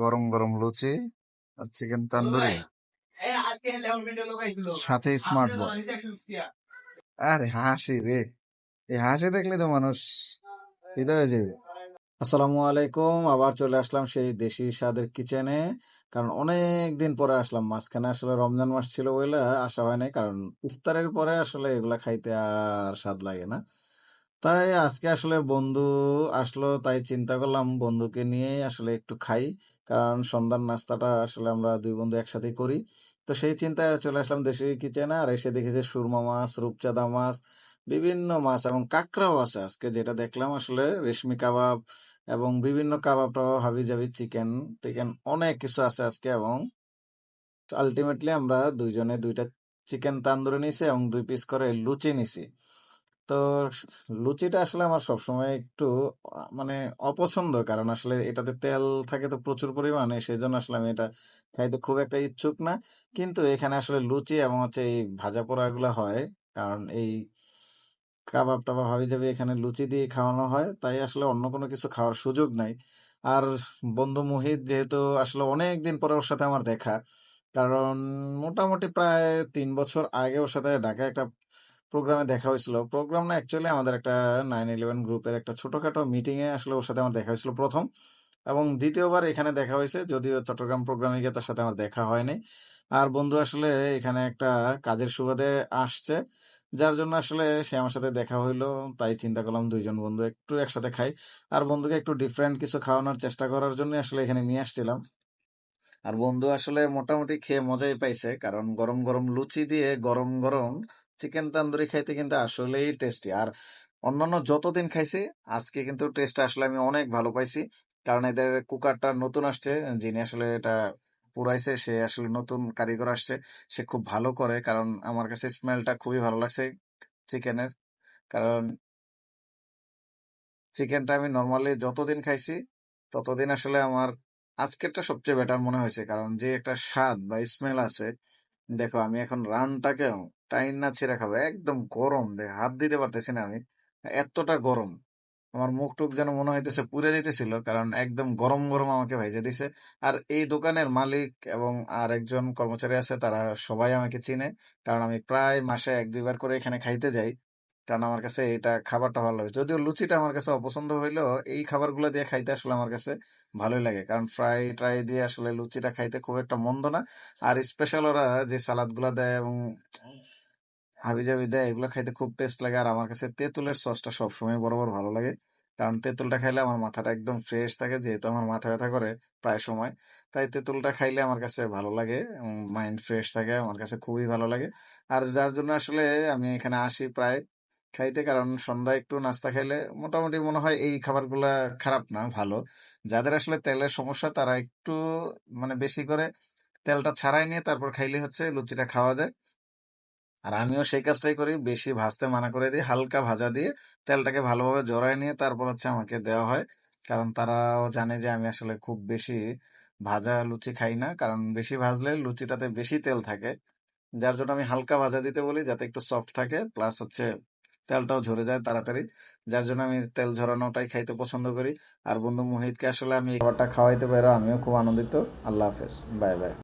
গরম গরম লুচি আর চিকেন তান্দুরি। সাথে স্মার্ট আরে হাসি রে। এই হাসি দেখলে তো মানুষ হৃদয় যাবে আসসালামু আলাইকুম, আবার চলে আসলাম সেই দেশি স্বাদের কিচেনে কারণ অনেক দিন পরে আসলাম, মাঝখানে আসলে রমজান মাস ছিল বলে আসা হয় নাই, কারণ ইফতারের পরে আসলে এগুলা খাইতে আর স্বাদ লাগে না। তাই আজকে আসলে বন্ধু আসলো, তাই চিন্তা করলাম বন্ধুকে নিয়ে আসলে একটু খাই। কারণ সন্ধ্যার নাস্তাটা আসলে আমরা দুই বন্ধু একসাথে করি। তো সেই চিন্তায় চলে আসলাম দেশি কিচেনে। আর এসে দেখেছি সুরমা মাছ, রূপচাঁদা মাছ, বিভিন্ন মাছ এবং কাঁকড়াও আছে আজকে। যেটা দেখলাম আসলে রেশমি কাবাব এবং বিভিন্ন কাবাব টাবাব হাবি জাবি চিকেন টিকেন অনেক কিছু আছে আজকে এবং আলটিমেটলি আমরা দুইজনে দুইটা চিকেন তান্দুরি নিছি এবং দুই পিস করে লুচি নিছি তো লুচিটা আসলে আমার সবসময় একটু মানে অপছন্দ। কারণ আসলে এটাতে তেল থাকে তো প্রচুর পরিমাণে সেই জন্য আসলে আমি এটা খাইতে খুব একটা ইচ্ছুক না। কিন্তু এখানে আসলে লুচি এবং হচ্ছে এই ভাজা পোড়া গুলা হয়। কারণ এই কাবাব টাবাব হাবি জাবি এখানে লুচি দিয়ে খাওয়ানো হয়। তাই আসলে অন্য কোনো কিছু খাওয়ার সুযোগ নাই। আর বন্ধু মুহিত যেহেতু আসলে অনেক দিন পরে ওর সাথে আমার দেখা, কারণ মোটামুটি প্রায় তিন বছর আগে ওর সাথে ঢাকায় একটা প্রোগ্রামে দেখা হয়েছিল। প্রোগ্রাম না অ্যাকচুয়ালি আমাদের একটা নাইন ইলেভেন গ্রুপের একটা ছোটখাটো মিটিংয়ে আসলে ওর সাথে আমার দেখা হয়েছিল প্রথম। এবং দ্বিতীয়বার এখানে দেখা হয়েছে, যদিও চট্টগ্রাম প্রোগ্রামে গিয়ে তার সাথে আমার দেখা হয়নি। আর বন্ধু আসলে এখানে একটা কাজের সুবাদে আসছে, যার জন্য আসলে সে আমার সাথে দেখা হইল, তাই চিন্তা করলাম দুইজন বন্ধু একটু একসাথে খাই। আর বন্ধুকে একটু ডিফারেন্ট কিছু খাওয়ানোর চেষ্টা করার জন্য আসলে এখানে নিয়ে আসছিলাম। আর বন্ধু আসলে মোটামুটি খেয়ে মজাই পাইছে, কারণ গরম গরম লুচি দিয়ে গরম গরম চিকেন তান্দুরি খাইতে কিন্তু আসলেই টেস্টি আর অন্যান্য যতদিন খাইছি, আজকে কিন্তু টেস্ট আসলে আমি অনেক ভালো পাইছি। কারণ এদের কুকারটা নতুন আসছে, যিনি আসলে এটা পুরাইছে, সে আসলে নতুন কারিগর আসছে, সে খুব ভালো করে। কারণ আমার কাছে স্মেলটা খুবই ভালো লাগছে চিকেনের। কারণ চিকেনটা আমি নর্মালি যতদিন খাইছি, ততদিন আসলে আমার আজকেরটা সবচেয়ে বেটার মনে হয়েছে। কারণ যে একটা স্বাদ বা স্মেল আছে, দেখো আমি এখন রানটাকে টাইন না ছেড়ে খাব, একদম গরম দেখ হাত দিতে পারতেছি না আমি। এতটা গরম। আমার মুখ টুক যেন মনে হইতেছে পুড়ে দিতেছিল, কারণ একদম গরম গরম আমাকে ভেজে দিছে। আর এই দোকানের মালিক এবং আর একজন কর্মচারী আছে, তারা সবাই আমাকে চিনে। কারণ আমি প্রায় মাসে এক, দুইবার করে এখানে খাইতে যাই। কারণ আমার কাছে এটা খাবারটা ভালো লাগে। যদিও লুচিটা আমার কাছে অপছন্দ হইলেও এই খাবারগুলো দিয়ে খাইতে আসলে আমার কাছে ভালোই লাগে। কারণ ফ্রাই ট্রাই দিয়ে আসলে লুচিটা খাইতে খুব একটা মন্দ না। আর স্পেশাল ওরা যে সালাদগুলা দেয় এবং হাবিজাবি দেয় এগুলো খাইতে খুব টেস্ট লাগে। আর আমার কাছে তেঁতুলের সসটা সবসময় বরাবর ভালো লাগে। কারণ তেঁতুলটা খাইলে আমার মাথাটা একদম ফ্রেশ থাকে, যেহেতু আমার মাথা ব্যথা করে প্রায় সময়। তাই তেঁতুলটা খাইলে আমার কাছে ভালো লাগে মাইন্ড ফ্রেশ থাকে, আমার কাছে খুবই ভালো লাগে। আর যার জন্য আসলে আমি এখানে আসি প্রায় খাইতে, কারণ সন্ধ্যায় একটু নাস্তা খাইলে মোটামুটি মনে হয় এই খাবারগুলা খারাপ না, ভালো। যাদের আসলে তেলের সমস্যা, তারা একটু মানে বেশি করে তেলটা ছাড়াই নিয়ে তারপর খাইলে হচ্ছে লুচিটা খাওয়া যায়। আর আমিও সেই কাজটাই করি। বেশি ভাজতে মানা করে দিই, হালকা ভাজা দিয়ে তেলটাকে ভালোভাবে জড়ায় নিয়ে তারপর হচ্ছে আমাকে দেওয়া হয়। কারণ তারাও জানে যে আমি আসলে খুব বেশি ভাজা লুচি খাই না। কারণ বেশি ভাজলে লুচিটাতে বেশি তেল থাকে। যার জন্য আমি হালকা ভাজা দিতে বলি যাতে একটু সফট থাকে। প্লাস হচ্ছে তেলটাও ঝরে যায় তাড়াতাড়ি। যার জন্য আমি তেল ঝরানোটাই খাইতে পছন্দ করি। আর বন্ধু মোহিতকে আসলে আমি খাবারটা খাওয়াইতে পারো আমিও খুব আনন্দিত। আল্লাহ হাফেজ। Bye bye.